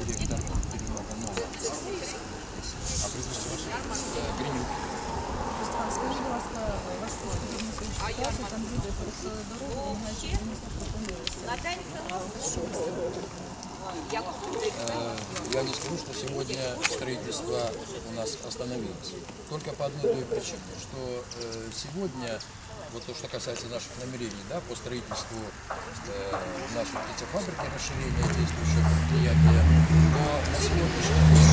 директор перемога нова. А прізвище ваше? Е, Гринюк. Скажіть, будь ласка, ваш потрібно ситуацію, там люди перестали дорогу, вимагаючи, що місто пропонується. Э, Я не скажу, что сегодня строительство у нас остановилось. Только по одной той причине, что э, сегодня, вот то, что касается наших намерений, да, по строительству э, нашей птицефабрики, расширения действующего предприятия, то на сегодняшний день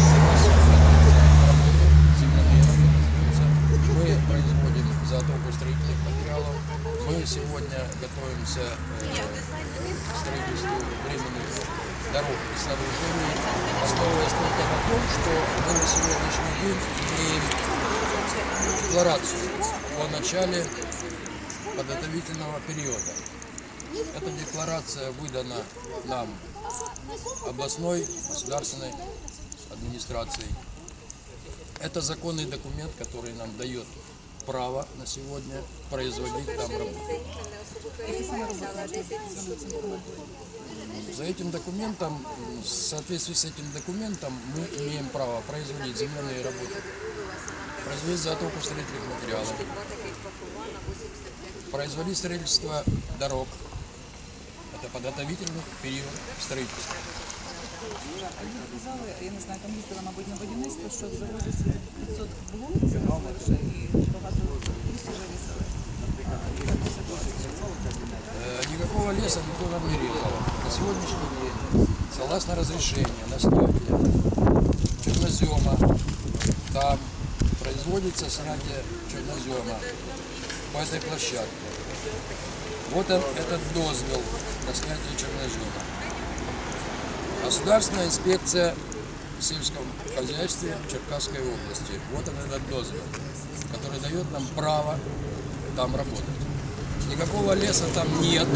мы производим заготовку строительных материалов, мы сегодня готовимся э, к строительству временных дорог и сооружений, основываясь только на том, что мы на сегодняшний день имеем декларацию о начале подготовительного периода. Эта декларация выдана нам областной государственной администрацией. Это законный документ, который нам дает право на сегодня производить там работу. За этим документом, в соответствии с этим документом, мы имеем право производить земляные работы, производить заготовку строительных материалов, производить строительство дорог. Это подготовительный период строительства. Казали, я не знаю, там їздила, мабуть, на будівництво, що завозиться 500 блоків лише і багато лісу вже різали. Э, Никакого леса никто нам не резал. На сегодняшний день, согласно разрешению на снятие чернозема, там производится снятие чернозема по этой площадке. Вот он, этот дозвел на снятие чернозема. Государственная инспекция в сельском хозяйстве Черкасской области. Вот он этот дозвел, который дает нам право там работать. Никакого леса там нет.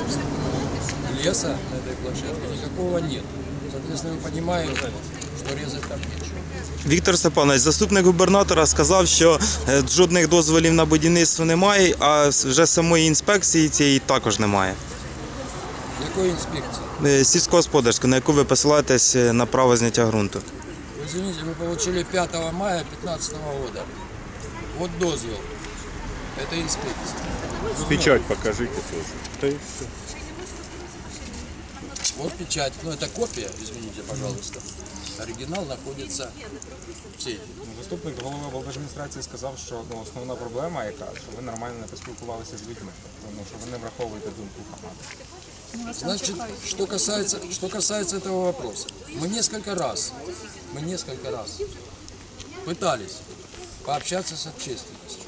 Леса на этой площадке никакого нет. Соответственно, мы понимаем, что резать там нечего. Віктор Степанович, заступник губернатора, сказав, що е, жодних дозволів на будівництво немає, а вже самої інспекції цієї також немає. Никакой инспекции. Е, Сільськогосподарську, на яку ви посилаєтесь е, на право зняття ґрунту. Вы Извините, мы получили 5 мая 2015 года. Вот дозвел. Это инспекция. Печать покажите тоже. Да и все. Вот печать. Ну, это копия, извините, пожалуйста. Оригинал находится в сейфе. Заступник голови облдержадміністрації сказав, що ну, основна проблема, яка що ви нормально не поспілкувалися з людьми, тому що ви не враховуєте думку громади. Значит, что касается, что касается этого вопроса, мы несколько раз, мы несколько раз пытались пообщаться с общественностью,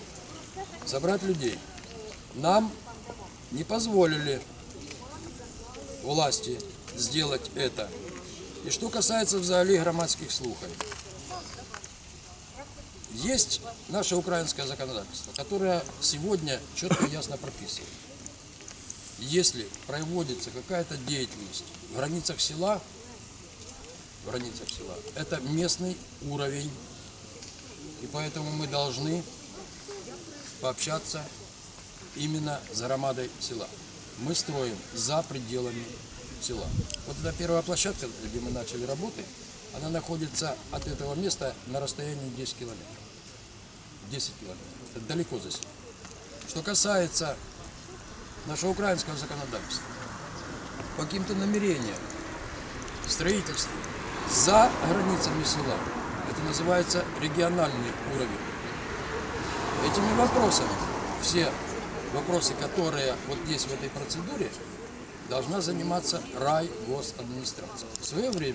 собрать людей. Нам не позволили власти сделать это. И что касается взагалі громадских слуханий. Есть наше украинское законодательство, которое сегодня четко и ясно прописывает. Если проводится какая-то деятельность в границах села, в границах села, это местный уровень. И поэтому мы должны пообщаться именно с громадой села. Мы строим за пределами села. Вот эта первая площадка, где мы начали работы, она находится от этого места на расстоянии 10 километров. 10 километров. Это далеко за село. Что касается нашего украинского законодательства, по каким-то намерениям, строительству за границами села, это называется региональный уровень. Этими вопросами, все вопросы, которые вот есть в этой процедуре, должна заниматься райгосадминистрация. В свое время